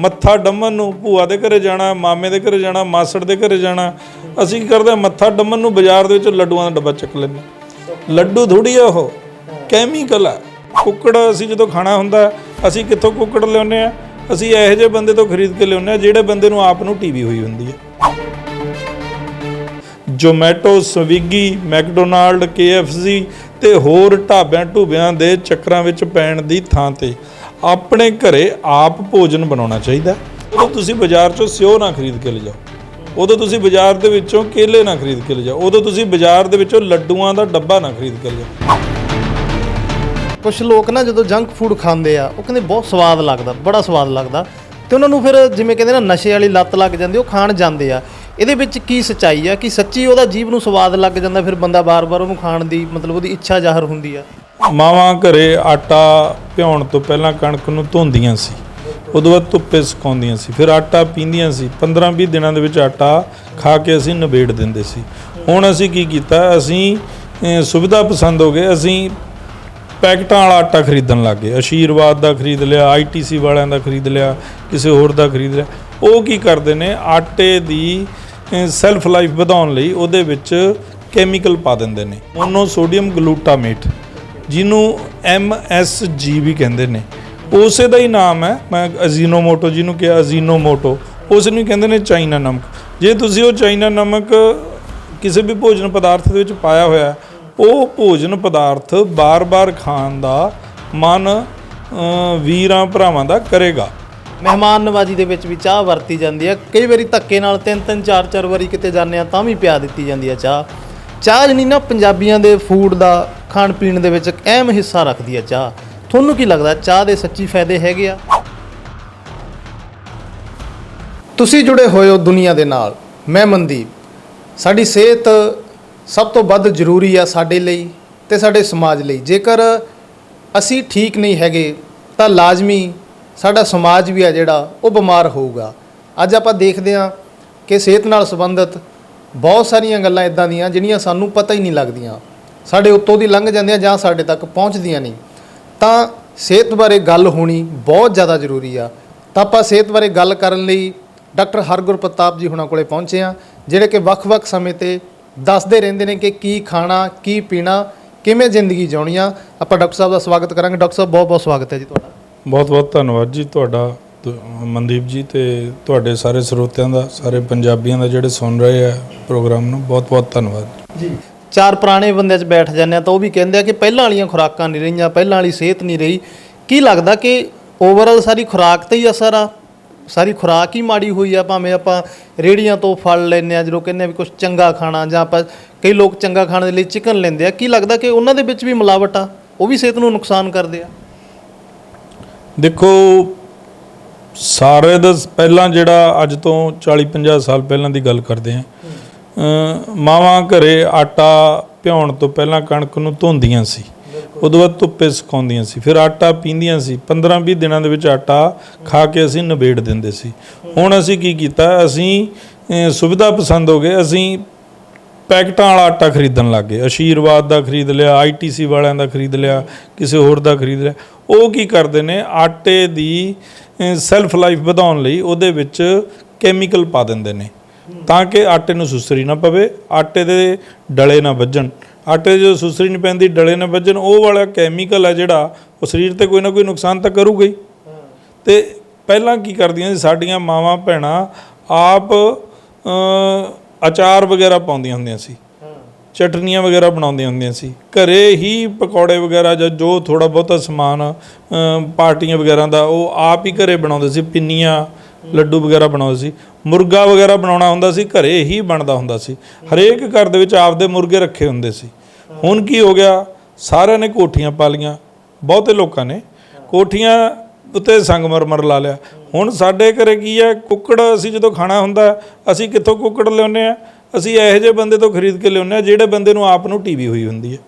ਮੱਥਾ ਡੰਮਣ ਨੂੰ ਭੂਆ ਦੇ ਘਰੇ ਜਾਣਾ, ਮਾਮੇ ਦੇ ਘਰੇ ਜਾਣਾ, ਮਾਸੜ ਦੇ ਘਰੇ ਜਾਣਾ। ਅਸੀਂ ਕੀ ਕਰਦੇ ਹਾਂ, ਮੱਥਾ ਡੰਮਣ ਨੂੰ ਬਾਜ਼ਾਰ ਦੇ ਵਿੱਚ ਲੱਡੂਆਂ ਦਾ ਡੱਬਾ ਚੱਕ ਲੈਂਦੇ ਹਾਂ। ਲੱਡੂ ਥੋੜੀ ਆ ਉਹ ਕੈਮੀਕਲ ਆ ਕੁੱਕੜ ਅਸੀਂ ਜਦੋਂ ਖਾਣਾ ਹੁੰਦਾ, ਅਸੀਂ ਕਿੱਥੋਂ ਕੁੱਕੜ ਲਿਆਉਂਦੇ ਆ ਅਸੀਂ ਇਹੋ ਜਿਹੇ ਬੰਦੇ ਤੋਂ ਖਰੀਦ ਕੇ ਲਿਆਉਂਦੇ ਆ ਜਿਹੜੇ ਬੰਦੇ ਨੂੰ ਆਪ ਨੂੰ ਟੀਵੀ ਹੋਈ ਹੁੰਦੀ ਹੈ। ਜੋਮੈਟੋ ਸਵਿਗੀ ਮੈਕਡੋਨਾਲਡ KFC ਤੇ ਹੋਰ ਢਾਬਿਆਂ ਢੂਬਿਆਂ ਦੇ ਚੱਕਰਾਂ ਵਿੱਚ ਪੈਣ ਦੀ ਥਾਂ ਤੇ ਆਪਣੇ ਘਰੇ ਆਪ ਭੋਜਨ ਬਣਾਉਣਾ ਚਾਹੀਦਾ। ਉਦੋਂ ਤੁਸੀਂ ਬਾਜ਼ਾਰ ਚੋਂ ਸਿਓ ਨਾ ਖਰੀਦ ਕੇ ਲਿਜਾਓ। ਉਦੋਂ ਤੁਸੀਂ ਬਾਜ਼ਾਰ ਦੇ ਵਿੱਚੋਂ ਕੇਲੇ ਨਾ ਖਰੀਦ ਕੇ ਲਿਜਾਓ। ਉਦੋਂ ਤੁਸੀਂ ਬਾਜ਼ਾਰ ਦੇ ਵਿੱਚੋਂ ਲੱਡੂਆਂ ਦਾ ਡੱਬਾ ਨਾ ਖਰੀਦ ਕੇ ਲਿਜਾਓ। ਕੁਝ ਲੋਕ ਨਾ ਜਦੋਂ ਜੰਕ ਫੂਡ ਖਾਂਦੇ ਆ, ਉਹ ਕਹਿੰਦੇ ਬਹੁਤ ਸਵਾਦ ਲੱਗਦਾ, ਬੜਾ ਸਵਾਦ ਲੱਗਦਾ। ਤੇ ਉਹਨਾਂ ਨੂੰ ਫਿਰ ਜਿਵੇਂ ਕਹਿੰਦੇ ਨਾ ਨਸ਼ੇ ਵਾਲੀ ਲੱਤ ਲੱਗ ਜਾਂਦੀ, ਉਹ ਖਾਣ ਜਾਂਦੇ ਆ। ਇਹਦੇ ਵਿੱਚ ਕੀ ਸੱਚਾਈ ਆ ਕਿ ਸੱਚੀ ਉਹਦਾ ਜੀਵ ਨੂੰ ਸਵਾਦ ਲੱਗ ਜਾਂਦਾ, ਫਿਰ ਬੰਦਾ ਬਾਰ-ਬਾਰ ਉਹਨੂੰ ਖਾਣ ਦੀ ਮਤਲਬ ਉਹਦੀ ਇੱਛਾ ਜ਼ਾਹਰ ਹੁੰਦੀ ਆ। ਮਾਵਾਂ ਘਰੇ ਆਟਾ ਭਿਉਣ ਤੋਂ ਪਹਿਲਾਂ ਕਣਕ ਨੂੰ ਧੋਂਦੀਆਂ ਸੀ। ਉਦੋਂ ਬਾਅਦ ਧੁੱਪੇ ਸੁਕਾਉਂਦੀਆਂ ਸੀ। ਫਿਰ ਆਟਾ ਪੀਂਦੀਆਂ ਸੀ। 15-20 ਦਿਨਾਂ ਦੇ ਵਿੱਚ ਆਟਾ ਖਾ ਕੇ ਅਸੀਂ ਨਿਬੇੜ ਦਿੰਦੇ ਸੀ। ਹੁਣ ਅਸੀਂ ਕੀ ਕੀਤਾ? ਅਸੀਂ ਸੁਵਿਧਾ ਪਸੰਦ ਹੋ ਗਏ। ਅਸੀਂ ਪੈਕਟਾਂ ਵਾਲਾ ਆਟਾ ਖਰੀਦਣ ਲੱਗ ਗਏ। ਆਸ਼ੀਰਵਾਦ ਦਾ ਖਰੀਦ ਲਿਆ ਆਈਟੀਸੀ ਵਾਲਿਆਂ ਦਾ ਖਰੀਦ ਲਿਆ, ਕਿਸੇ ਹੋਰ ਦਾ ਖਰੀਦ ਲਿਆ। ਉਹ ਕੀ ਕਰਦੇ ਨੇ? ਆਟੇ ਦੀ ਸੈਲਫ ਲਾਈਫ ਵਧਾਉਣ ਲਈ ਉਹਦੇ ਵਿੱਚ ਕੈਮੀਕਲ ਪਾ ਦਿੰਦੇ ਨੇ। ਮੋਨੋ ਸੋਡੀਅਮ ਗਲੂਟਾਮੇਟ ਜਿਹਨੂੰ MSG ਵੀ ਕਹਿੰਦੇ ਨੇ। ਉਸੇ ਦਾ ਹੀ ਨਾਮ ਹੈ, ਮੈਂ ਅਜ਼ੀਨੋਮੋਟੋ ਜਿਹਨੂੰ ਕਿਹਾ, ਅਜ਼ੀਨੋਮੋਟੋ। ਉਸ ਨੂੰ ਕਹਿੰਦੇ ਨੇ ਚਾਈਨਾ ਨਮਕ। ਜੇ ਤੁਸੀਂ ਉਹ ਚਾਈਨਾ ਨਮਕ ਕਿਸੇ ਵੀ ਭੋਜਨ ਪਦਾਰਥ ਦੇ ਵਿੱਚ ਪਾਇਆ ਹੋਇਆ ਉਹ ਭੋਜਨ ਪਦਾਰਥ ਬਾਰ-ਬਾਰ ਖਾਣ ਦਾ ਮਨ ਵੀਰਾਂ, ਭਰਾਵਾਂ ਦਾ ਕਰੇਗਾ। ਮਹਿਮਾਨ ਨਵਾਜੀ ਦੇ ਵਿੱਚ ਵੀ ਚਾਹ ਵਰਤੀ ਜਾਂਦੀ ਹੈ। ਕਈ ਵਾਰੀ ਧੱਕੇ ਨਾਲ ਤਿੰਨ ਤਿੰਨ, ਚਾਰ ਚਾਰ ਵਾਰੀ ਕਿਤੇ ਜਾਂਦੇ ਆ ਤਾਂ ਵੀ ਪਿਆ ਦਿੱਤੀ ਜਾਂਦੀ ਹੈ ਚਾਹ। ਚਾਹ ਜਣੀ ਨਾ ਪੰਜਾਬੀਆਂ ਦੇ ਫੂਡ ਦਾ ਖਾਣ ਪੀਣ ਦੇ ਵਿੱਚ ਇੱਕ ਅਹਿਮ ਹਿੱਸਾ ਰੱਖਦੀ ਹੈ ਚਾਹ। ਤੁਹਾਨੂੰ ਕੀ ਲੱਗਦਾ, ਚਾਹ ਦੇ ਸੱਚੀ ਫਾਇਦੇ ਹੈਗੇ ਆ? ਤੁਸੀਂ ਜੁੜੇ ਹੋਏ ਹੋ ਦੁਨੀਆ ਦੇ ਨਾਲ। ਮੈਂ ਮਨਦੀਪ। ਸਾਡੀ ਸਿਹਤ ਸਭ ਤੋਂ ਵੱਧ ਜ਼ਰੂਰੀ ਆ ਸਾਡੇ ਲਈ ਤੇ ਸਾਡੇ ਸਮਾਜ ਲਈ। ਜੇਕਰ ਅਸੀਂ ਠੀਕ ਨਹੀਂ ਹੈਗੇ, ਤਾਂ ਲਾਜ਼ਮੀ ਸਾਡਾ ਸਮਾਜ ਵੀ ਆ ਜਿਹੜਾ, ਉਹ ਬਿਮਾਰ ਹੋਊਗਾ। ਅੱਜ ਆਪਾਂ ਦੇਖਦੇ ਹਾਂ ਕਿ ਸਿਹਤ ਨਾਲ ਸੰਬੰਧਿਤ ਬਹੁਤ ਸਾਰੀਆਂ ਗੱਲਾਂ ਇਦਾਂ ਦੀਆਂ, ਜਿਹੜੀਆਂ ਸਾਨੂੰ ਪਤਾ ਹੀ ਨਹੀਂ ਲੱਗਦੀਆਂ। ਸਾਡੇ ਉੱਤੋਂ ਦੀ ਲੰਘ ਜਾਂਦੀਆਂ ਜਾਂ ਸਾਡੇ ਤੱਕ ਪਹੁੰਚਦੀਆਂ ਨਹੀਂ ਤਾਂ ਸਿਹਤ ਬਾਰੇ ਗੱਲ ਹੋਣੀ ਬਹੁਤ ਜ਼ਿਆਦਾ ਜ਼ਰੂਰੀ ਆ। ਤਾਂ ਆਪਾਂ ਸਿਹਤ ਬਾਰੇ ਗੱਲ ਕਰਨ ਲਈ ਡਾਕਟਰ ਹਰਗੁਰ ਪ੍ਰਤਾਪ ਜੀ ਹੁਣਾਂ ਕੋਲੇ ਪਹੁੰਚੇ ਆ ਜਿਹੜੇ ਕਿ ਵੱਖ-ਵੱਖ ਸਮੇਂ ਤੇ ਦੱਸਦੇ ਰਹਿੰਦੇ ਨੇ ਕਿ ਕੀ ਖਾਣਾ ਕੀ ਪੀਣਾ ਕਿਵੇਂ ਜ਼ਿੰਦਗੀ ਜਿਉਣੀ ਆ। ਆਪਾਂ ਡਾਕਟਰ ਸਾਹਿਬ ਦਾ ਸਵਾਗਤ ਕਰਾਂਗੇ। ਡਾਕਟਰ ਸਾਹਿਬ ਬਹੁਤ-ਬਹੁਤ ਸਵਾਗਤ ਹੈ ਜੀ ਤੁਹਾਡਾ। ਬਹੁਤ-ਬਹੁਤ ਧੰਨਵਾਦ ਜੀ ਤੁਹਾਡਾ ਮਨਦੀਪ ਜੀ ਤੇ ਤੁਹਾਡੇ ਸਾਰੇ ਸਰੋਤਿਆਂ ਦਾ ਸਾਰੇ ਪੰਜਾਬੀਆਂ ਦਾ ਜਿਹੜੇ ਸੁਣ ਰਹੇ ਆ ਪ੍ਰੋਗਰਾਮ ਨੂੰ ਬਹੁਤ-ਬਹੁਤ ਧੰਨਵਾਦ। ਜੀ। ਚਾਰ ਪੁਰਾਣੇ ਬੰਦਿਆਂ 'ਚ ਬੈਠ ਜਾਂਦੇ ਆ ਤਾਂ ਉਹ ਵੀ ਕਹਿੰਦੇ ਆ ਕਿ ਪਹਿਲਾਂ ਵਾਲੀਆਂ ਖੁਰਾਕਾਂ ਨਹੀਂ ਰਹੀਆਂ, ਪਹਿਲਾਂ ਵਾਲੀ ਸਿਹਤ ਨਹੀਂ ਰਹੀ। ਕੀ ਲੱਗਦਾ ਕਿ ਓਵਰਆਲ ਸਾਰੀ ਖੁਰਾਕ ਤੇ ਹੀ ਅਸਰ ਆ? ਸਾਰੀ ਖੁਰਾਕ ਹੀ ਮਾੜੀ ਹੋਈ ਆ, ਭਾਵੇਂ ਆਪਾਂ ਰੇੜੀਆਂ ਤੋਂ ਫਲ ਲੈਂਦੇ ਆ, ਜਦੋਂ ਕਹਿੰਦੇ ਆ ਵੀ ਕੁਝ ਚੰਗਾ ਖਾਣਾ ਜਾਂ ਆਪਾਂ ਕਈ ਲੋਕ ਚੰਗਾ ਖਾਣ ਦੇ ਲਈ ਚਿਕਨ ਲੈਂਦੇ ਆ, ਕੀ ਲੱਗਦਾ ਕਿ ਉਹਨਾਂ ਦੇ ਵਿੱਚ ਵੀ ਮਿਲਾਵਟ ਆ? ਉਹ ਵੀ ਸਿਹਤ ਨੂੰ ਨੁਕਸਾਨ ਕਰਦੇ ਆ। ਦੇਖੋ, ਸਾਰੇ ਦਾ ਪਹਿਲਾਂ ਜਿਹੜਾ ਅੱਜ ਤੋਂ 40-50 ਸਾਲ ਪਹਿਲਾਂ ਦੀ ਗੱਲ ਕਰਦੇ ਆ ਮਾਵਾਂ ਘਰੇ ਆਟਾ ਭਿਉਣ ਤੋਂ ਪਹਿਲਾਂ ਕਣਕ ਨੂੰ ਧੋਂਦੀਆਂ ਸੀ। ਉਦੋਂ ਬਾਅਦ ਧੁੱਪੇ ਸੁਕਾਉਂਦੀਆਂ ਸੀ। ਫਿਰ ਆਟਾ ਪੀਂਦੀਆਂ ਸੀ। 15-20 ਦਿਨਾਂ ਦੇ ਵਿੱਚ ਆਟਾ ਖਾ ਕੇ ਅਸੀਂ ਨਿਬੇੜ ਦਿੰਦੇ ਸੀ। ਹੁਣ ਅਸੀਂ ਕੀ ਕੀਤਾ? ਅਸੀਂ ਸੁਵਿਧਾ ਪਸੰਦ ਹੋ ਗਏ। ਅਸੀਂ ਪੈਕਟਾਂ ਵਾਲਾ ਆਟਾ ਖਰੀਦਣ ਲੱਗ ਗਏ। ਆਸ਼ੀਰਵਾਦ ਦਾ ਖਰੀਦ ਲਿਆ ਆਈਟੀਸੀ ਵਾਲਿਆਂ ਦਾ ਖਰੀਦ ਲਿਆ ਕਿਸੇ ਹੋਰ ਦਾ ਖਰੀਦ ਲਿਆ। ਉਹ ਕੀ ਕਰਦੇ ਨੇ? ਆਟੇ ਦੀ ਸੈਲਫ ਲਾਈਫ ਵਧਾਉਣ ਲਈ ਉਹਦੇ ਵਿੱਚ ਕੈਮੀਕਲ ਪਾ ਦਿੰਦੇ ਨੇ। ਤਾਂ ਕਿ ਆਟੇ ਨੂੰ ਸੁਸਰੀ ਨਾ ਪਵੇ, ਆਟੇ ਦੇ ਡਲੇ ਨਾ ਵੱਜਣ। ਆਟੇ 'ਚ ਜਦੋਂ ਸੁਸਰੀ ਨਹੀਂ ਪੈਂਦੀ, ਡਲੇ ਨਾ ਵੱਜਣ, ਉਹ ਵਾਲਾ ਕੈਮੀਕਲ ਹੈ ਜਿਹੜਾ, ਉਹ ਸਰੀਰ ਤੇ ਕੋਈ ਨਾ ਕੋਈ ਨੁਕਸਾਨ ਤਾਂ ਕਰੂਗਾ ਹੀ। ਤੇ ਪਹਿਲਾਂ ਕੀ ਕਰਦੀਆਂ ਸੀ, ਸਾਡੀਆਂ ਮਾਵਾਂ, ਭੈਣਾਂ ਆਪ ਅਚਾਰ ਵਗੈਰਾ ਪਾਉਂਦੀਆਂ ਹੁੰਦੀਆਂ ਸੀ। ਚਟਨੀਆਂ ਵਗੈਰਾ ਬਣਾਉਂਦੀਆਂ ਹੁੰਦੀਆਂ ਸੀ। ਘਰੇ ਹੀ ਪਕੌੜੇ ਵਗੈਰਾ ਜਾਂ ਜੋ ਥੋੜਾ ਬਹੁਤਾ ਸਮਾਨ ਪਾਰਟੀਆਂ ਵਗੈਰਾ ਦਾ, ਉਹ ਆਪ ਹੀ ਘਰੇ ਬਣਾਉਂਦੇ ਸੀ, ਪਿੰਨੀਆਂ ਲੱਡੂ ਵਗੈਰਾ ਬਣਾਉਂਦੇ ਸੀ, ਮੁਰਗਾ ਵਗੈਰਾ ਬਣਾਉਣਾ ਹੁੰਦਾ ਸੀ, ਘਰੇ ਹੀ ਬਣਦਾ ਹੁੰਦਾ ਸੀ। ਹਰੇਕ ਘਰ ਦੇ ਵਿੱਚ ਆਪਦੇ ਮੁਰਗੇ ਰੱਖੇ ਹੁੰਦੇ ਸੀ। ਹੁਣ ਕੀ ਹੋ ਗਿਆ? ਸਾਰਿਆਂ ਨੇ ਕੋਠੀਆਂ ਪਾ ਲੀਆਂ ਬਹੁਤੇ ਲੋਕਾਂ ਨੇ। ਕੋਠੀਆਂ ਉੱਤੇ ਸੰਗਮਰਮਰ ਲਾ ਲਿਆ। ਹੁਣ ਸਾਡੇ ਘਰੇ ਕੀ ਹੈ? ਕੁੱਕੜ ਅਸੀਂ ਜਦੋਂ ਖਾਣਾ ਹੁੰਦਾ, ਅਸੀਂ ਕਿੱਥੋਂ ਕੁੱਕੜ ਲਿਆਉਂਦੇ ਆ ਅਸੀਂ ਇਹੋ ਜਿਹੇ ਬੰਦੇ ਤੋਂ ਖਰੀਦ ਕੇ ਲਿਆਉਂਦੇ ਆ ਜਿਹੜੇ ਬੰਦੇ ਨੂੰ ਆਪ ਨੂੰ ਟੀਵੀ ਹੋਈ ਹੁੰਦੀ ਹੈ।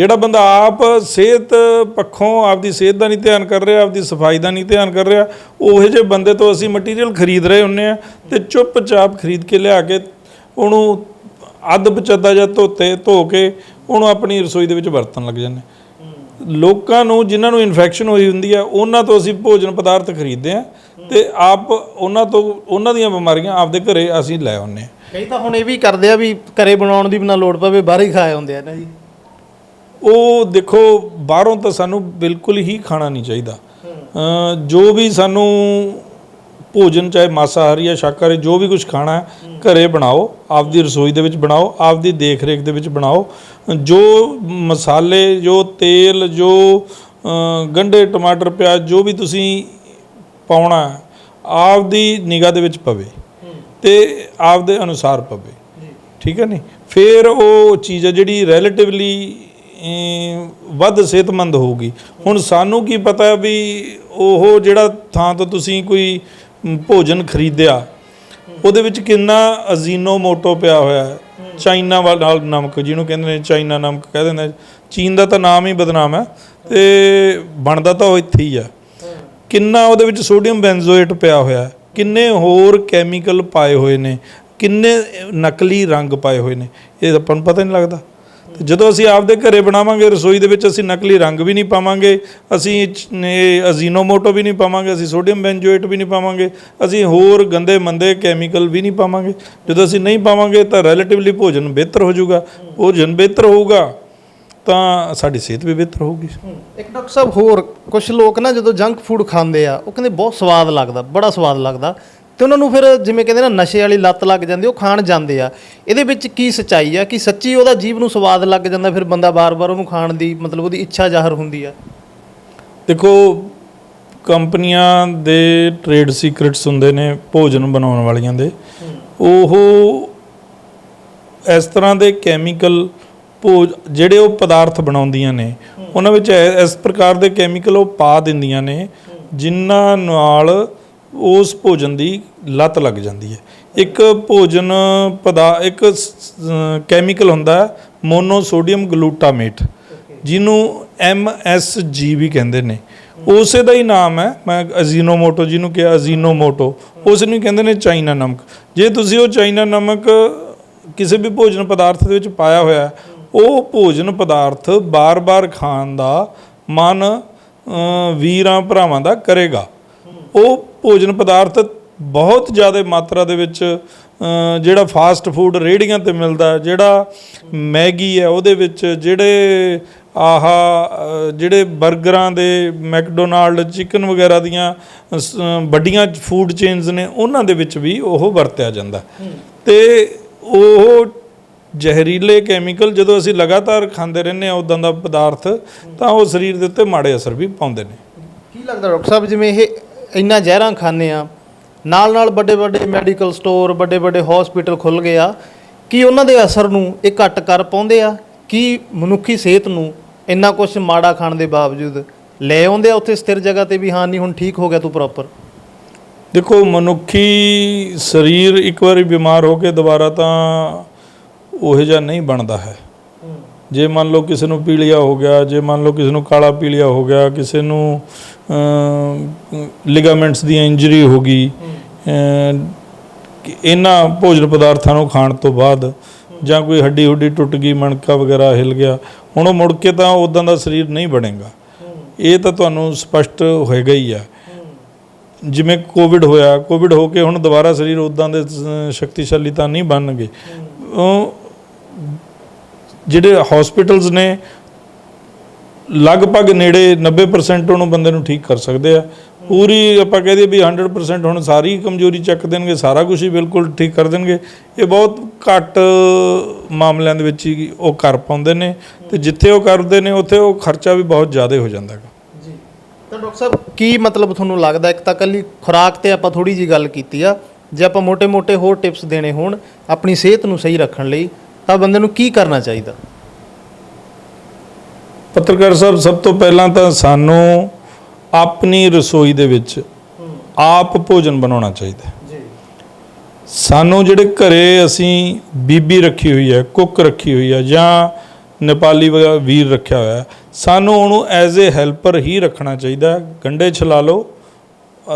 ਜਿਹੜਾ ਬੰਦਾ ਆਪ ਸਿਹਤ ਪੱਖੋਂ ਆਪਦੀ ਸਿਹਤ ਦਾ ਨਹੀਂ ਧਿਆਨ ਕਰ ਰਿਹਾ, ਆਪਦੀ ਸਫ਼ਾਈ ਦਾ ਨਹੀਂ ਧਿਆਨ ਕਰ ਰਿਹਾ, ਉਹੋ ਜਿਹੇ ਬੰਦੇ ਤੋਂ ਅਸੀਂ ਮਟੀਰੀਅਲ ਖਰੀਦ ਰਹੇ ਹੁੰਨੇ ਆ ਤੇ ਚੁੱਪਚਾਪ ਖਰੀਦ ਕੇ ਲਿਆ ਕੇ ਉਹਨੂੰ ਅੱਧ ਬਚਦਾ ਜਾਂ ਧੋਤੇ, ਧੋ ਕੇ ਉਹਨੂੰ ਆਪਣੀ ਰਸੋਈ ਦੇ ਵਿੱਚ ਵਰਤਣ ਲੱਗ ਜਾਂਦੇ ਲੋਕਾਂ ਨੂੰ ਜਿਨ੍ਹਾਂ ਨੂੰ ਇਨਫੈਕਸ਼ਨ ਹੋਈ ਹੁੰਦੀ ਆ, ਉਹਨਾਂ ਤੋਂ ਅਸੀਂ ਭੋਜਨ ਪਦਾਰਥ ਖਰੀਦਦੇ ਆ ਤੇ ਆਪ ਉਹਨਾਂ ਤੋਂ, ਉਹਨਾਂ ਦੀਆਂ ਬਿਮਾਰੀਆਂ ਆਪਦੇ ਘਰੇ ਅਸੀਂ ਲੈ ਆਉਂਦੇ ਹਾਂ ਕਈ ਤਾਂ ਹੁਣ ਇਹ ਵੀ ਕਰਦੇ ਆ ਵੀ ਘਰੇ ਬਣਾਉਣ ਦੀ ਬਿਨਾ ਲੋੜ ਪਵੇ, ਬਾਹਰ ਹੀ ਖਾਏ ਹੁੰਦੇ ਆ ਨਾ ਜੀ। ਉਹ ਦੇਖੋ ਬਾਹਰੋਂ ਤਾਂ ਸਾਨੂੰ ਬਿਲਕੁਲ ਹੀ ਖਾਣਾ ਨਹੀਂ ਚਾਹੀਦਾ। ਜੋ ਵੀ ਸਾਨੂੰ ਭੋਜਨ ਚਾਹੇ ਮਾਸਾਹਾਰੀ ਜਾਂ ਸ਼ਾਕਾਹਾਰੀ ਜੋ ਵੀ ਕੁਝ ਖਾਣਾ ਹੈ ਘਰੇ ਬਣਾਓ ਆਪਦੀ ਰਸੋਈ ਦੇ ਵਿੱਚ ਬਣਾਓ ਆਪਦੀ ਦੇਖ ਰੇਖ ਦੇ ਵਿੱਚ ਬਣਾਓ। ਜੋ ਮਸਾਲੇ ਜੋ ਤੇਲ ਜੋ ਗੰਢੇ ਟਮਾਟਰ ਪਿਆਜ਼ ਜੋ ਵੀ ਤੁਸੀਂ ਪਾਉਣਾ ਆਪਦੀ ਨਿਗਾਹ ਦੇ ਵਿੱਚ ਪਵੇ ਤੇ ਆਪਦੇ ਅਨੁਸਾਰ ਪਵੇ। ਠੀਕ ਹੈ ਨਹੀਂ ਫਿਰ ਉਹ ਚੀਜ਼ ਹੈ ਜਿਹੜੀ ਰਿਲੇਟਿਵਲੀ ਵੱਧ ਸਿਹਤਮੰਦ ਹੋਊਗੀ। ਹੁਣ ਸਾਨੂੰ ਕੀ ਪਤਾ ਵੀ ਉਹ ਜਿਹੜਾ ਥਾਂ ਤੋਂ ਤੁਸੀਂ ਕੋਈ ਭੋਜਨ ਖਰੀਦਿਆ, ਉਹਦੇ ਵਿੱਚ ਕਿੰਨਾ ਅਜ਼ੀਨੋ ਮੋਟੋ ਪਿਆ ਹੋਇਆ ਹੈ। ਚਾਈਨਾ ਵਾਲਾ ਨਮਕ, ਜਿਹਨੂੰ ਕਹਿੰਦੇ ਨੇ ਚਾਈਨਾ ਨਮਕ, ਕਹਿ ਦਿੰਦੇ ਚੀਨ ਦਾ ਤਾਂ ਨਾਮ ਹੀ ਬਦਨਾਮ ਹੈ ਤੇ ਬਣਦਾ ਤਾਂ ਉਹ ਇੱਥੇ ਹੀ ਆ ਕਿੰਨਾ ਉਹਦੇ ਵਿੱਚ ਸੋਡੀਅਮ ਬੈਂਜ਼ੋਏਟ ਪਿਆ ਹੋਇਆ ਕਿੰਨੇ ਹੋਰ ਕੈਮੀਕਲ ਪਾਏ ਹੋਏ ਨੇ। ਕਿੰਨੇ ਨਕਲੀ ਰੰਗ ਪਾਏ ਹੋਏ ਨੇ। ਇਹ ਆਪਾਂ ਨੂੰ ਪਤਾ ਨਹੀਂ ਲੱਗਦਾ। ਜਦੋਂ ਅਸੀਂ ਆਪਦੇ ਘਰੇ ਬਣਾਵਾਂਗੇ, ਰਸੋਈ ਦੇ ਵਿੱਚ ਅਸੀਂ ਨਕਲੀ ਰੰਗ ਵੀ ਨਹੀਂ ਪਾਵਾਂਗੇ, ਅਸੀਂ ਇਹ ਅਜ਼ੀਨੋਮੋਟੋ ਵੀ ਨਹੀਂ ਪਾਵਾਂਗੇ, ਅਸੀਂ ਸੋਡੀਅਮ ਬੈਂਜ਼ੋਏਟ ਵੀ ਨਹੀਂ ਪਾਵਾਂਗੇ, ਅਸੀਂ ਹੋਰ ਗੰਦੇ ਮੰਦੇ ਕੈਮੀਕਲ ਵੀ ਨਹੀਂ ਪਾਵਾਂਗੇ। ਜਦੋਂ ਅਸੀਂ ਨਹੀਂ ਪਾਵਾਂਗੇ ਤਾਂ ਰਿਲੇਟਿਵਲੀ ਭੋਜਨ ਬਿਹਤਰ ਹੋ ਜਾਊਗਾ। ਭੋਜਨ ਬਿਹਤਰ ਹੋਊਗਾ ਤਾਂ ਸਾਡੀ ਸਿਹਤ ਵੀ ਬਿਹਤਰ ਹੋਊਗੀ। ਇੱਕ ਡਾਕਟਰ ਸਾਹਿਬ, ਹੋਰ ਕੁਝ ਲੋਕ ਨਾ ਜਦੋਂ ਜੰਕ ਫੂਡ ਖਾਂਦੇ ਆ, ਉਹ ਕਹਿੰਦੇ ਬਹੁਤ ਸਵਾਦ ਲੱਗਦਾ, ਬੜਾ ਸਵਾਦ ਲੱਗਦਾ। ਤੇ ਉਹਨਾਂ ਨੂੰ ਫਿਰ ਜਿਵੇਂ ਕਹਿੰਦੇ ਨਾ ਨਸ਼ੇ ਵਾਲੀ ਲੱਤ ਲੱਗ ਜਾਂਦੀ, ਉਹ ਖਾਣ ਜਾਂਦੇ ਆ। ਇਹਦੇ ਵਿੱਚ ਕੀ ਸੱਚਾਈ ਆ ਕਿ ਸੱਚੀ ਉਹਦਾ ਜੀਵ ਨੂੰ ਸਵਾਦ ਲੱਗ ਜਾਂਦਾ, ਫਿਰ ਬੰਦਾ ਬਾਰ-ਬਾਰ ਉਹਨੂੰ ਖਾਣ ਦੀ ਮਤਲਬ ਉਹਦੀ ਇੱਛਾ ਜ਼ਾਹਰ ਹੁੰਦੀ ਆ। ਦੇਖੋ, ਕੰਪਨੀਆਂ ਦੇ ਟ੍ਰੇਡ ਸੀਕ੍ਰੇਟਸ ਹੁੰਦੇ ਨੇ, ਭੋਜਨ ਬਣਾਉਣ ਵਾਲੀਆਂ ਦੇ। ਉਹ ਇਸ ਤਰ੍ਹਾਂ ਦੇ ਕੈਮੀਕਲ ਭੋਜ ਜਿਹੜੇ ਉਹ ਪਦਾਰਥ ਬਣਾਉਂਦੀਆਂ ਨੇ, ਉਹਨਾਂ ਵਿੱਚ ਐ- ਇਸ ਪ੍ਰਕਾਰ ਦੇ ਕੈਮੀਕਲ ਉਹ ਪਾ ਦਿੰਦੀਆਂ ਨੇ, ਜਿਨ੍ਹਾਂ ਨਾਲ ਉਸ ਭੋਜਨ ਦੀ ਲਤ ਲੱਗ ਜਾਂਦੀ ਹੈ। ਇੱਕ ਭੋਜਨ ਪਦਾ, ਇੱਕ ਕੈਮੀਕਲ ਹੁੰਦਾ ਮੋਨੋਸੋਡੀਅਮ ਗਲੂਟਾਮੇਟ ਜਿਹਨੂੰ MSG ਵੀ ਕਹਿੰਦੇ ਨੇ। ਉਸੇ ਦਾ ਹੀ ਨਾਮ ਹੈ, ਮੈਂ ਅਜ਼ੀਨੋਮੋਟੋ ਜਿਹਨੂੰ ਕਿਹਾ ਅਜ਼ੀਨੋਮੋਟੋ ਉਸ ਨੂੰ ਕਹਿੰਦੇ ਨੇ ਚਾਈਨਾ ਨਮਕ। ਜੇ ਤੁਸੀਂ ਉਹ ਚਾਈਨਾ ਨਮਕ ਕਿਸੇ ਵੀ ਭੋਜਨ ਪਦਾਰਥ ਦੇ ਵਿੱਚ ਪਾਇਆ ਹੋਇਆ ਉਹ ਭੋਜਨ ਪਦਾਰਥ ਬਾਰ-ਬਾਰ ਖਾਣ ਦਾ ਮਨ ਵੀਰਾਂ, ਭਰਾਵਾਂ ਦਾ ਕਰੇਗਾ। ਉਹ ਭੋਜਨ ਪਦਾਰਥ ਬਹੁਤ ਜ਼ਿਆਦਾ ਮਾਤਰਾ ਦੇ ਵਿੱਚ ਜਿਹੜਾ ਫਾਸਟ ਫੂਡ ਰੇਹੜੀਆਂ ਤੇ ਮਿਲਦਾ, ਜਿਹੜਾ ਮੈਗੀ ਹੈ ਉਹਦੇ ਵਿੱਚ, ਜਿਹੜੇ ਆਹਾ ਜਿਹੜੇ 버ਗਰਾਂ ਦੇ ਮੈਕਡੋਨਾਲਡ, ਚਿਕਨ ਵਗੈਰਾ ਦੀਆਂ ਸ- ਵੱਡੀਆਂ ਫੂਡ ਚੇਨਸ ਨੇ, ਉਹਨਾਂ ਦੇ ਵਿੱਚ ਵੀ ਉਹ ਵਰਤਿਆ ਜਾਂਦਾ। ਤੇ ਉਹ ਜ਼ਹਿਰੀਲੇ ਕੈਮੀਕਲ ਜਦੋਂ ਅਸੀਂ ਲਗਾਤਾਰ ਖਾਂਦੇ ਰਹਿੰਦੇ ਆ ਉਦਾਂ ਦਾ ਪਦਾਰਥ, ਤਾਂ ਉਹ ਸਰੀਰ ਦੇ ਉੱਤੇ ਮਾੜੇ ਅਸਰ ਵੀ ਪਾਉਂਦੇ ਨੇ। ਕੀ ਲੱਗਦਾ ਡਾਕਟਰ ਸਾਹਿਬ, ਜਿਵੇਂ ਇਹ ਇੰਨਾ ਜ਼ਹਿਰਾਂ ਖਾਂਦੇ ਆ, ਨਾਲ ਨਾਲ ਵੱਡੇ ਵੱਡੇ ਮੈਡੀਕਲ ਸਟੋਰ ਵੱਡੇ ਵੱਡੇ ਹਸਪੀਟਲ ਖੁੱਲ ਗਏ ਆ, ਕੀ ਉਹਨਾਂ ਦੇ ਅਸਰ ਨੂੰ ਇਹ ਘੱਟ ਕਰ ਪਾਉਂਦੇ ਆ? ਕੀ ਮਨੁੱਖੀ ਸਿਹਤ ਨੂੰ ਇੰਨਾ ਕੁਝ ਮਾੜਾ ਖਾਣ ਦੇ ਬਾਵਜੂਦ ਲੈ ਆਉਂਦੇ ਆ ਉੱਥੇ ਸਥਿਰ ਜਗ੍ਹਾ ਤੇ ਵੀ ਹਾਂ ਨਹੀਂ, ਹੁਣ ਠੀਕ ਹੋ ਗਿਆ ਤੂੰ ਪ੍ਰੋਪਰ ਦੇਖੋ, ਮਨੁੱਖੀ ਸਰੀਰ ਇੱਕ ਵਾਰੀ ਬਿਮਾਰ ਹੋ ਕੇ ਦੁਬਾਰਾ ਤਾਂ ਉਹ ਜਿਹਾ ਨਹੀਂ ਬਣਦਾ ਹੈ। ਜੇ ਮੰਨ ਲਓ ਕਿਸੇ ਨੂੰ ਪੀਲੀਆ ਹੋ ਗਿਆ, ਜੇ ਮੰਨ ਲਓ ਕਿਸੇ ਨੂੰ ਕਾਲਾ ਪੀਲੀਆ ਹੋ ਗਿਆ, ਕਿਸੇ ਨੂੰ ਲਿਗਾਮੈਂਟਸ ਦੀ ਇੰਜਰੀ ਹੋ ਗਈ ਇਹਨਾਂ ਭੋਜਨ ਪਦਾਰਥਾਂ ਨੂੰ ਖਾਣ ਤੋਂ ਬਾਅਦ ਜਾਂ ਕੋਈ ਹੱਡੀ ਹੁੱਡੀ ਟੁੱਟ ਗਈ, ਮਣਕਾ ਵਗੈਰਾ ਹਿਲ ਗਿਆ, ਹੁਣ ਉਹ ਮੁੜ ਕੇ ਤਾਂ ਉਦਾਂ ਦਾ ਸਰੀਰ ਨਹੀਂ ਬਣੇਗਾ। ਇਹ ਤਾਂ ਤੁਹਾਨੂੰ ਸਪਸ਼ਟ ਹੋਏਗਾ ਹੀ ਆ। ਜਿਵੇਂ ਕੋਵਿਡ ਹੋਇਆ, ਕੋਵਿਡ ਹੋ ਕੇ ਹੁਣ ਦੁਬਾਰਾ ਸਰੀਰ ਉਦਾਂ ਦੇ ਸ਼ਕਤੀਸ਼ਾਲੀ ਤਾਂ ਨਹੀਂ ਬਣਨਗੇ। ਉਹ ਜਿਹੜੇ ਹਸਪੀਟਲਸ ਨੇ, ਲਗਭਗ ਨੇੜੇ 90% ਉਹਨੂੰ ਬੰਦੇ ਨੂੰ ਠੀਕ ਕਰ ਸਕਦੇ ਆ। ਪੂਰੀ ਆਪਾਂ ਕਹਦੇ ਵੀ 100% ਹੁਣ ਸਾਰੀ ਕਮਜ਼ੋਰੀ ਚੱਕ ਦੇਣਗੇ, ਸਾਰਾ ਕੁਝ ਹੀ ਬਿਲਕੁਲ ਠੀਕ ਕਰ ਦੇਣਗੇ। ਇਹ ਬਹੁਤ ਘੱਟ ਮਾਮਲਿਆਂ ਦੇ ਵਿੱਚ ਹੀ ਉਹ ਕਰ ਪਾਉਂਦੇ ਨੇ ਤੇ ਜਿੱਥੇ ਉਹ ਕਰਦੇ ਨੇ, ਉੱਥੇ ਉਹ ਖਰਚਾ ਵੀ ਬਹੁਤ ਜ਼ਿਆਦਾ ਹੋ ਜਾਂਦਾ ਹੈ ਜੀ। ਤਾਂ ਡਾਕਟਰ ਸਾਹਿਬ, ਕੀ ਮਤਲਬ ਤੁਹਾਨੂੰ ਲੱਗਦਾ, ਇੱਕ ਤਾਂ ਕੱਲੀ ਖੁਰਾਕ ਤੇ ਆਪਾਂ ਥੋੜੀ ਜੀ ਗੱਲ ਕੀਤੀ ਆ, ਜੇ ਆਪਾਂ ਮੋٹے-ਮੋٹے ਹੋਰ ਟਿਪਸ ਦੇਣੇ ਹੋਣ, ਆਪਣੀ ਸਿਹਤ ਨੂੰ ਸਹੀ ਰੱਖਣ ਲਈ ਤਾਂ ਬੰਦੇ ਨੂੰ ਕੀ ਕਰਨਾ ਚਾਹੀਦਾ ਪੱਤਰਕਾਰ ਸਾਹਿਬ ਸਭ ਤੋਂ ਪਹਿਲਾਂ ਤਾਂ ਸਾਨੂੰ ਆਪਣੀ ਰਸੋਈ ਦੇ ਵਿੱਚ ਆਪ ਭੋਜਨ ਬਣਾਉਣਾ ਚਾਹੀਦਾ। ਜੀ ਸਾਨੂੰ ਜਿਹੜੇ ਘਰੇ ਅਸੀਂ ਬੀਬੀ ਰੱਖੀ ਹੋਈ ਹੈ ਕੁੱਕ ਰੱਖੀ ਹੋਈ ਹੈ ਜਾਂ ਨੇਪਾਲੀ ਵੀਰ ਰੱਖਿਆ ਹੋਇਆ ਸਾਨੂੰ ਉਹਨੂੰ ਐਜ਼ ਅ ਹੈਲਪਰ ਹੀ ਰੱਖਣਾ ਚਾਹੀਦਾ। ਗੰਡੇ ਛਿਲਾ ਲਓ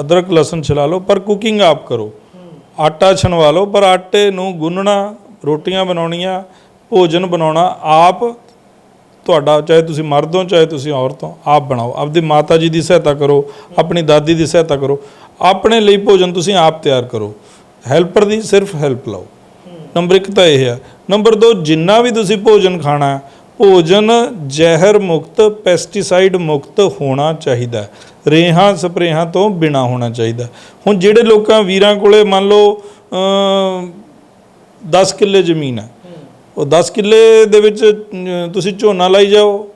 ਅਦਰਕ ਲਸਣ ਛਿਲਾ ਲਓ ਪਰ ਕੁਕਿੰਗ ਆਪ ਕਰੋ ਆਟਾ ਛਣਵਾ ਲਓ ਪਰ ਆਟੇ ਨੂੰ ਗੁੰਨਣਾ ਰੋਟੀਆਂ ਬਣਾਉਣੀਆਂ, ਭੋਜਨ ਬਣਾਉਣਾ, ਆਪ ਤੁਹਾਡਾ, ਚਾਹੇ ਤੁਸੀਂ ਮਰਦ ਹੋ, ਚਾਹੇ ਤੁਸੀਂ ਔਰਤ ਹੋ, ਆਪ ਬਣਾਓ। ਆਪਦੀ ਮਾਤਾ ਜੀ ਦੀ ਸਹਾਇਤਾ ਕਰੋ, ਆਪਣੀ ਦਾਦੀ ਦੀ ਸਹਾਇਤਾ ਕਰੋ। ਆਪਣੇ ਲਈ ਭੋਜਨ ਤੁਸੀਂ ਆਪ ਤਿਆਰ ਕਰੋ। ਹੈਲਪਰ ਦੀ ਸਿਰਫ ਹੈਲਪ ਲਓ। ਨੰਬਰ 1 ਤਾਂ ਇਹ ਹੈ। ਨੰਬਰ 2 ਜਿੰਨਾ ਵੀ ਤੁਸੀਂ ਭੋਜਨ ਖਾਣਾ ਹੈ, ਭੋਜਨ ਜ਼ਹਿਰ ਮੁਕਤ ਪੈਸਟੀਸਾਈਡ ਮੁਕਤ ਹੋਣਾ ਚਾਹੀਦਾ ਰੇਹਾਂ, ਸਪਰੇਹਾਂ ਤੋਂ ਬਿਨਾ ਹੋਣਾ ਚਾਹੀਦਾ ਹੁਣ ਜਿਹੜੇ ਲੋਕਾਂ, ਵੀਰਾਂ ਕੋਲੇ ਮੰਨ ਲਓ 10 ਕਿੱਲੇ ਜ਼ਮੀਨ ਹੈ। ਉਹ 10 ਕਿੱਲੇ ਦੇ ਵਿੱਚ ਤੁਸੀਂ ਝੋਨਾ ਲਾਈ ਜਾਓ।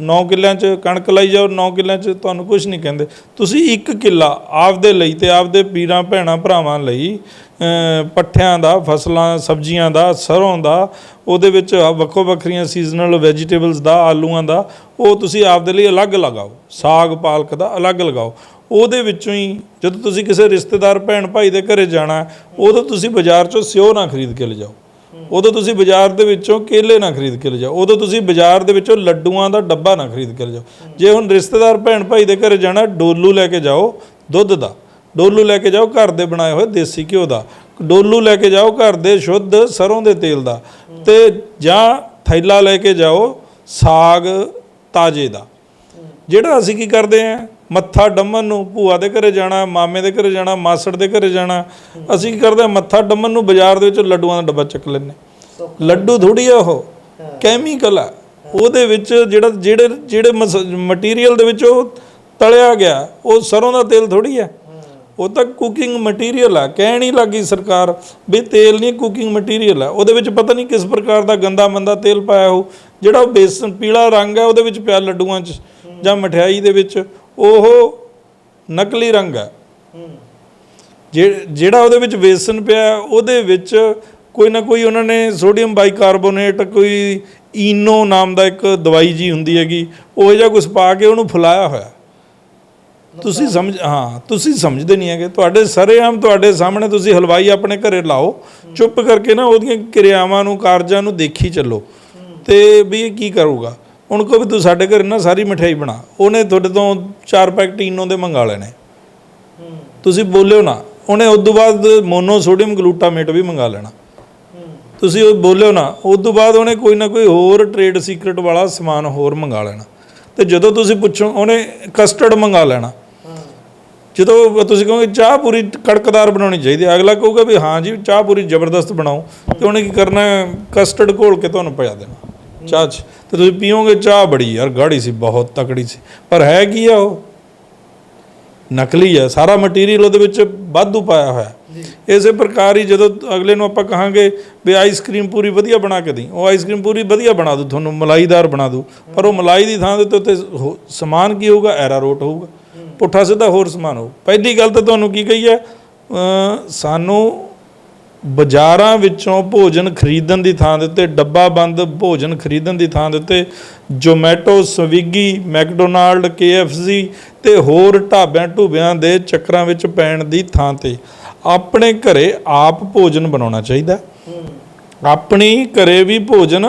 9 ਕਿੱਲਿਆਂ 'ਚ ਕਣਕ ਲਾਈ ਜਾਓ 9 ਕਿੱਲਿਆਂ 'ਚ ਤੁਹਾਨੂੰ ਕੁਝ ਨਹੀਂ ਕਹਿੰਦੇ। ਤੁਸੀਂ ਇੱਕ ਕਿੱਲਾ ਆਪਦੇ ਲਈ ਤੇ ਆਪਦੇ ਪੀਰਾਂ, ਭੈਣਾਂ, ਭਰਾਵਾਂ ਲਈ ਪੱਠਿਆਂ ਦਾ, ਫਸਲਾਂ, ਸਬਜ਼ੀਆਂ ਦਾ ਸਰੋਂ ਦਾ, ਉਹਦੇ ਵਿੱਚ ਵੱਖੋ ਵੱਖਰੀਆਂ ਸੀਜ਼ਨਲ ਵੈਜੀਟੇਬਲਸ ਦਾ, ਆਲੂਆਂ ਦਾ, ਉਹ ਤੁਸੀਂ ਆਪਦੇ ਲਈ ਅਲੱਗ ਲਗਾਓ। ਸਾਗ, ਪਾਲਕ ਦਾ ਅਲੱਗ ਲਗਾਓ। ਉਹਦੇ ਵਿੱਚੋਂ ਹੀ ਜਦੋਂ ਤੁਸੀਂ ਕਿਸੇ ਰਿਸ਼ਤੇਦਾਰ ਭੈਣ ਭਾਈ ਦੇ ਘਰੇ ਜਾਣਾ ਉਦੋਂ ਤੁਸੀਂ ਬਾਜ਼ਾਰ 'ਚੋਂ ਸਿਓ ਨਾ ਖਰੀਦ ਕੇ ਲਿਜਾਓ। ਉਦੋਂ ਤੁਸੀਂ ਬਾਜ਼ਾਰ ਦੇ ਵਿੱਚੋਂ ਕੇਲੇ ਨਾ ਖਰੀਦ ਕੇ ਲਿਜਾਓ। ਉਦੋਂ ਤੁਸੀਂ ਬਾਜ਼ਾਰ ਦੇ ਵਿੱਚੋਂ ਲੱਡੂਆਂ ਦਾ ਡੱਬਾ ਨਾ ਖਰੀਦ ਕੇ ਲਿਜਾਓ। ਜੇ ਹੁਣ ਰਿਸ਼ਤੇਦਾਰ ਭੈਣ ਭਾਈ ਦੇ ਘਰੇ ਜਾਣਾ ਡੋਲੂ ਲੈ ਕੇ ਜਾਓ ਦੁੱਧ ਦਾ। ਡੋਲੂ ਲੈ ਕੇ ਜਾਓ ਘਰ ਦੇ ਬਣਾਏ ਹੋਏ ਦੇਸੀ ਘਿਓ ਦਾ। ਡੋਲੂ ਲੈ ਕੇ ਜਾਓ ਘਰ ਦੇ ਸ਼ੁੱਧ ਸਰੋਂ ਦੇ ਤੇਲ ਦਾ। ਤੇ ਜਾਂ ਥੈਲਾ ਲੈ ਕੇ ਜਾਓ ਸਾਗ ਤਾਜ਼ੇ ਦਾ। ਜਿਹੜਾ ਅਸੀਂ ਕੀ ਕਰਦੇ ਆਂ ਮੱਥਾ ਡੰਮਣ ਨੂੰ ਭੂਆ ਦੇ ਘਰੇ ਜਾਣਾ, ਮਾਮੇ ਦੇ ਘਰੇ ਜਾਣਾ, ਮਾਸੜ ਦੇ ਘਰੇ ਜਾਣਾ। ਅਸੀਂ ਕੀ ਕਰਦੇ ਹਾਂ, ਮੱਥਾ ਡੰਮਣ ਨੂੰ ਬਾਜ਼ਾਰ ਦੇ ਵਿੱਚ ਲੱਡੂਆਂ ਦਾ ਡੱਬਾ ਚੱਕ ਲੈਂਦੇ ਲੱਡੂ ਥੋੜੀ ਆ ਉਹ ਕੈਮੀਕਲ ਆ। ਉਹਦੇ ਵਿੱਚ ਜਿਹੜਾ, ਜਿਹੜੇ ਜਿਹੜੇ ਮਟੀਰੀਅਲ ਦੇ ਵਿੱਚ ਉਹ ਤਲਿਆ ਗਿਆ, ਉਹ ਸਰੋਂ ਦਾ ਤੇਲ ਥੋੜੀ ਆ। ਉਹ ਤਾਂ ਕੁਕਿੰਗ ਮਟੀਰੀਅਲ ਆ, ਕਹਿਣ ਹੀ ਲੱਗੀ ਸਰਕਾਰ ਵੀ ਤੇਲ ਨਹੀਂ ਕੁਕਿੰਗ ਮਟੀਰੀਅਲ ਆ। ਉਹਦੇ ਵਿੱਚ ਪਤਾ ਨਹੀਂ ਕਿਸ ਪ੍ਰਕਾਰ ਦਾ ਗੰਦਾ ਮੰਦਾ ਤੇਲ ਪਾਇਆ ਹੋ ਜਿਹੜਾ ਉਹ ਬੇਸਨ ਪੀਲਾ ਰੰਗ ਹੈ ਉਹਦੇ ਵਿੱਚ ਪਿਆ ਲੱਡੂਆਂ 'ਚ ਜਾਂ ਮਠਿਆਈ ਦੇ ਵਿੱਚ। ਉਹ ਨਕਲੀ ਰੰਗ ਹੈ। ਜਿਹੜਾ ਉਹਦੇ ਵਿੱਚ ਬੇਸਨ ਪਿਆ ਉਹਦੇ ਵਿੱਚ ਕੋਈ ਨਾ ਕੋਈ ਉਹਨਾਂ ਨੇ ਸੋਡੀਅਮ ਬਾਈਕਾਰਬੋਨੇਟ ਕੋਈ ਈਨੋ ਨਾਮ ਦਾ ਇੱਕ ਦਵਾਈ ਜੀ ਹੁੰਦੀ ਹੈਗੀ ਉਹ ਜਿਹਾ ਕੁਝ ਪਾ ਕੇ ਉਹਨੂੰ ਫੁਲਾਇਆ ਹੋਇਆ। ਤੁਸੀਂ ਸਮਝ ਹਾਂ ਤੁਸੀਂ ਸਮਝਦੇ ਨਹੀਂ ਹੈਗੇ। ਤੁਹਾਡੇ ਸਰੇਆਮ ਤੁਹਾਡੇ ਸਾਹਮਣੇ ਤੁਸੀਂ ਹਲਵਾਈ ਆਪਣੇ ਘਰੇ ਲਾਓ ਚੁੱਪ ਕਰਕੇ ਨਾ ਉਹਦੀਆਂ ਕਿਰਿਆਵਾਂ ਨੂੰ ਕਾਰਜਾਂ ਨੂੰ ਦੇਖੀ ਚੱਲੋ। ਤੇ ਵੀ ਇਹ ਕੀ ਕਰੂਗਾ? ਹੁਣ ਕੋ ਵੀ ਤੂੰ ਸਾਡੇ ਘਰ ਨਾ ਸਾਰੀ ਮਠਿਆਈ ਬਣਾ। ਉਹਨੇ ਤੁਹਾਡੇ ਤੋਂ ਚਾਰ ਪੈਕਟ ਇਨੋ ਦੇ ਮੰਗਾ ਲੈਣੇ। ਤੁਸੀਂ ਬੋਲਿਓ ਨਾ, ਉਹਨੇ ਉਸ ਤੋਂ ਬਾਅਦ ਮੋਨੋਸੋਡੀਅਮ ਗਲੂਟਾਮੇਟ ਵੀ ਮੰਗਾ ਲੈਣਾ। ਤੁਸੀਂ ਉਹ ਬੋਲਿਓ ਨਾ, ਉਸ ਤੋਂ ਬਾਅਦ ਉਹਨੇ ਕੋਈ ਨਾ ਕੋਈ ਹੋਰ ਟ੍ਰੇਡ ਸੀਕ੍ਰੇਟ ਵਾਲਾ ਸਮਾਨ ਹੋਰ ਮੰਗਾ ਲੈਣਾ। ਤੇ ਜਦੋਂ ਤੁਸੀਂ ਪੁੱਛੋ, ਉਹਨੇ ਕਸਟਰਡ ਮੰਗਾ ਲੈਣਾ। ਜਦੋਂ ਤੁਸੀਂ ਕਹੋਗੇ ਚਾਹ ਪੂਰੀ ਕੜਕਦਾਰ ਬਣਾਉਣੀ ਚਾਹੀਦੀ ਹੈ, ਅਗਲਾ ਕਹੂਗਾ ਵੀ ਹਾਂ ਜੀ, ਚਾਹ ਪੂਰੀ ਜ਼ਬਰਦਸਤ ਬਣਾਓ। ਤੇ ਉਹਨੇ ਕੀ ਕਰਨਾ ਕਸਟਰਡ ਘੋਲ ਕੇ ਤੁਹਾਨੂੰ ਪਿਆ ਦੇਣਾ। ਚਾਹ 'ਚ। ਤੇ ਤੁਸੀਂ ਪੀਓਗੇ ਚਾਹ ਬੜੀ ਯਾਰ ਗਾੜੀ ਸੀ ਬਹੁਤ ਤਕੜੀ ਸੀ। ਪਰ ਹੈ ਕੀ ਆ ਉਹ? ਨਕਲੀ ਹੈ ਸਾਰਾ ਮਟੀਰੀਅਲ ਉਹਦੇ ਵਿੱਚ ਵਾਧੂ ਪਾਇਆ ਹੋਇਆ। ਇਸੇ ਪ੍ਰਕਾਰ ਹੀ ਜਦੋਂ ਅਗਲੇ ਨੂੰ ਆਪਾਂ ਕਹਾਂਗੇ ਵੀ ਆਈਸਕ੍ਰੀਮ ਪੂਰੀ ਵਧੀਆ ਬਣਾ ਕੇ ਦੇਈ ਉਹ ਆਈਸਕ੍ਰੀਮ ਪੂਰੀ ਵਧੀਆ ਬਣਾ ਦੂ ਤੁਹਾਨੂੰ ਮਲਾਈਦਾਰ ਬਣਾ ਦੂ ਪਰ ਉਹ ਮਲਾਈ ਦੀ ਥਾਂ ਦੇ ਉੱਤੇ ਸਮਾਨ ਕੀ ਹੋਊਗਾ? ਐਰਾਰੋਟ ਹੋਊਗਾ। ਪੁੱਠਾ ਸਿੱਧਾ ਹੋਰ ਸਮਾਨ ਹੋਊ। ਪਹਿਲੀ ਗੱਲ ਤਾਂ ਤੁਹਾਨੂੰ ਕੀ ਕਹੀ ਹੈ ਸਾਨੂੰ ਬਾਜ਼ਾਰਾਂ ਵਿੱਚੋਂ ਭੋਜਨ ਖਰੀਦਣ ਦੀ ਥਾਂ ਦੇ ਉੱਤੇ ਡੱਬਾ ਬੰਦ ਭੋਜਨ ਖਰੀਦਣ ਦੀ ਥਾਂ ਦੇ ਉੱਤੇ ਜੋਮੈਟੋ ਸਵਿਗੀ ਮੈਕਡੋਨਾਲਡ KFC ਤੇ ਹੋਰ ਢਾਬਿਆਂ ਢੂਬਿਆਂ ਦੇ ਚੱਕਰਾਂ ਵਿੱਚ ਪੈਣ ਦੀ ਥਾਂ ਤੇ। ਆਪਣੇ ਘਰੇ ਆਪ ਭੋਜਨ ਬਣਾਉਣਾ ਚਾਹੀਦਾ। ਆਪਣੀ ਘਰੇ ਵੀ ਭੋਜਨ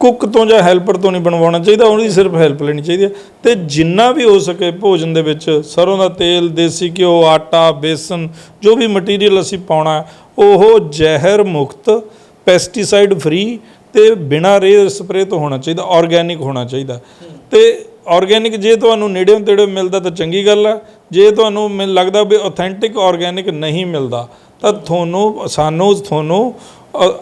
ਕੁੱਕ ਤੋਂ ਜਾਂ ਹੈਲਪਰ ਤੋਂ ਨਹੀਂ ਬਣਵਾਉਣਾ ਚਾਹੀਦਾ, ਉਹਦੀ ਸਿਰਫ ਹੈਲਪ ਲੈਣੀ ਚਾਹੀਦੀ ਹੈ। ਤੇ ਜਿੰਨਾ ਵੀ ਹੋ ਸਕੇ ਭੋਜਨ ਦੇ ਵਿੱਚ, ਸਰੋਂ ਦਾ ਤੇਲ, ਦੇਸੀ ਘਿਓ, ਆਟਾ, ਬੇਸਨ, ਜੋ ਵੀ ਮਟੀਰੀਅਲ ਅਸੀਂ ਪਾਉਣਾ ਉਹ ਜ਼ਹਿਰ ਮੁਕਤ ਪੈਸਟੀਸਾਈਡ ਫ੍ਰੀ ਤੇ ਬਿਨਾਂ ਰੇ ਸਪਰੇ ਤੋਂ ਹੋਣਾ ਚਾਹੀਦਾ ਆਰਗੈਨਿਕ ਹੋਣਾ ਚਾਹੀਦਾ। ਤੇ ਆਰਗੈਨਿਕ ਜੇ ਤੁਹਾਨੂੰ ਨੇੜਿਓਂ ਤੇੜਿਓਂ ਮਿਲਦਾ ਤਾਂ ਚੰਗੀ ਗੱਲ ਹੈ, ਜੇ ਤੁਹਾਨੂੰ ਮੈਨੂੰ ਲੱਗਦਾ ਵੀ ਆਥੈਂਟਿਕ ਆਰਗੈਨਿਕ ਨਹੀਂ ਮਿਲਦਾ, ਤਾਂ ਤੁਹਾਨੂੰ, ਸਾਨੂੰ, ਤੁਹਾਨੂੰ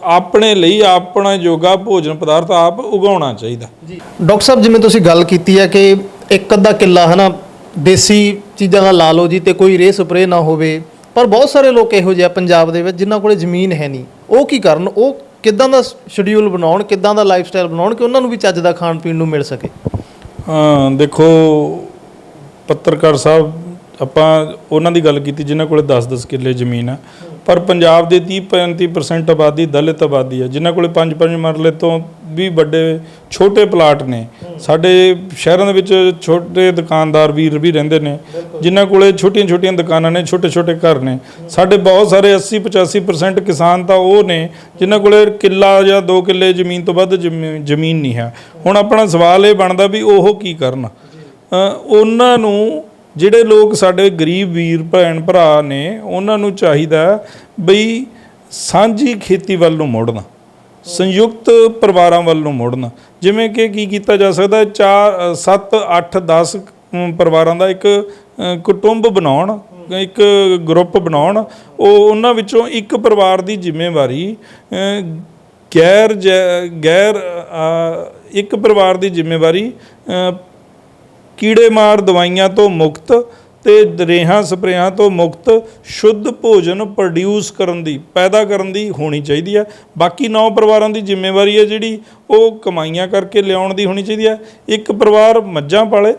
ਆਪਣੇ ਲਈ ਆਪਣਾ ਯੋਗਾ ਭੋਜਨ ਪਦਾਰਥ ਆਪ ਉਗਾਉਣਾ ਚਾਹੀਦਾ। ਜੀ। ਡਾਕਟਰ ਸਾਹਿਬ ਜਿਵੇਂ ਤੁਸੀਂ ਗੱਲ ਕੀਤੀ ਹੈ ਕਿ ਇੱਕ ਅੱਧਾ ਕਿੱਲਾ ਹਨਾ ਦੇਸੀ ਚੀਜ਼ਾਂ ਦਾ ਲਾ ਲਓ ਜੀ ਤੇ ਕੋਈ ਰੇ ਸਪਰੇ ਨਾ ਹੋਵੇ ਪਰ ਬਹੁਤ ਸਾਰੇ ਲੋਕ ਇਹੋ ਜਿਹੇ ਆ ਪੰਜਾਬ ਦੇ ਵਿੱਚ ਜਿਨ੍ਹਾਂ ਕੋਲੇ ਜ਼ਮੀਨ ਹੈ ਨਹੀਂ। ਉਹ ਕੀ ਕਰਨ? ਉਹ ਕਿੱਦਾਂ ਦਾ ਸ਼ਡਿਊਲ ਬਣਾਉਣ ਕਿੱਦਾਂ ਦਾ ਲਾਈਫ ਸਟਾਈਲ ਬਣਾਉਣ ਕਿ ਉਹਨਾਂ ਨੂੰ ਵੀ ਚੱਜ ਦਾ ਖਾਣ ਪੀਣ ਨੂੰ ਮਿਲ ਸਕੇ? ਹਾਂ ਦੇਖੋ ਪੱਤਰਕਾਰ ਸਾਹਿਬ ਆਪਾਂ ਉਹਨਾਂ ਦੀ ਗੱਲ ਕੀਤੀ ਜਿਨ੍ਹਾਂ ਕੋਲੇ 10-10 ਕਿੱਲੇ ਜ਼ਮੀਨ ਹੈ ਪਰ ਪੰਜਾਬ ਦੇ 30-35% ਆਬਾਦੀ ਦਲਿਤ ਆਬਾਦੀ ਹੈ। ਜਿਨ੍ਹਾਂ ਕੋਲੇ 5-5 ਮਰਲੇ ਤੋਂ ਵੀ ਵੱਡੇ ਛੋਟੇ ਪਲਾਟ ਨੇ। ਸਾਡੇ ਸ਼ਹਿਰਾਂ ਦੇ ਵਿੱਚ ਛੋਟੇ ਦੁਕਾਨਦਾਰ ਵੀਰ ਵੀ ਰਹਿੰਦੇ ਨੇ। ਜਿਨ੍ਹਾਂ ਕੋਲੇ ਛੋਟੀਆਂ-ਛੋਟੀਆਂ ਦੁਕਾਨਾਂ ਨੇ ਛੋਟੇ-ਛੋਟੇ ਘਰ ਨੇ। ਸਾਡੇ ਬਹੁਤ ਸਾਰੇ 80-85% ਕਿਸਾਨ ਤਾਂ ਉਹ ਨੇ, ਜਿਨ੍ਹਾਂ ਕੋਲੇ ਕਿੱਲਾ ਜਾਂ 2 ਕਿੱਲੇ ਜ਼ਮੀਨ ਤੋਂ ਵੱਧ ਜ਼ਮੀ- ਜ਼ਮੀਨ ਨਹੀਂ ਹੈ। ਹੁਣ ਆਪਣਾ ਸਵਾਲ ਇਹ ਬਣਦਾ ਵੀ ਉਹ ਕੀ ਕਰਨ? ਉਹਨਾਂ ਨੂੰ ਜਿਹੜੇ ਲੋਕ ਸਾਡੇ ਗਰੀਬ ਵੀਰ, ਭੈਣ ਭਰਾ ਨੇ, ਉਹਨਾਂ ਨੂੰ ਚਾਹੀਦਾ ਬਈ ਸਾਂਝੀ ਖੇਤੀ ਵੱਲ ਨੂੰ ਮੁੜਨਾ, ਸੰਯੁਕਤ ਪਰਿਵਾਰਾਂ ਵੱਲ ਨੂੰ ਮੁੜਨਾ। ਜਿਵੇਂ ਕਿ ਕੀ ਕੀਤਾ ਜਾ ਸਕਦਾ 4 7 8 10 ਪਰਿਵਾਰਾਂ ਦਾ ਇੱਕ ਕੁਟੁੰਬ ਬਣਾਉਣ, ਇੱਕ ਗਰੁੱਪ ਬਣਾਉਣ। ਉਹ ਉਹਨਾਂ ਵਿੱਚੋਂ ਇੱਕ ਪਰਿਵਾਰ ਦੀ ਜ਼ਿੰਮੇਵਾਰੀ ਗੈਰ ਜੈ- ਗੈਰ ਇੱਕ ਪਰਿਵਾਰ ਦੀ ਜ਼ਿੰਮੇਵਾਰੀ ਅ, ਕੀੜੇ ਮਾਰ ਦਵਾਈਆਂ ਤੋਂ ਮੁਕਤ ਤੇ ਦਰੇਹਾਂ ਸਪਰੇਆਂ ਤੋਂ ਮੁਕਤ ਸ਼ੁੱਧ ਭੋਜਨ ਪ੍ਰੋਡਿਊਸ ਕਰਨ ਦੀ ਪੈਦਾ ਕਰਨ ਦੀ ਹੋਣੀ ਚਾਹੀਦੀ ਹੈ। ਬਾਕੀ ਨੌ ਪਰਿਵਾਰਾਂ ਦੀ ਜ਼ਿੰਮੇਵਾਰੀ ਹੈ ਜਿਹੜੀ ਉਹ ਕਮਾਈਆਂ ਕਰਕੇ ਲਿਆਉਣ ਦੀ ਹੋਣੀ ਚਾਹੀਦੀ ਹੈ। ਇੱਕ ਪਰਿਵਾਰ ਮੱਝਾਂ ਪਾਲੇ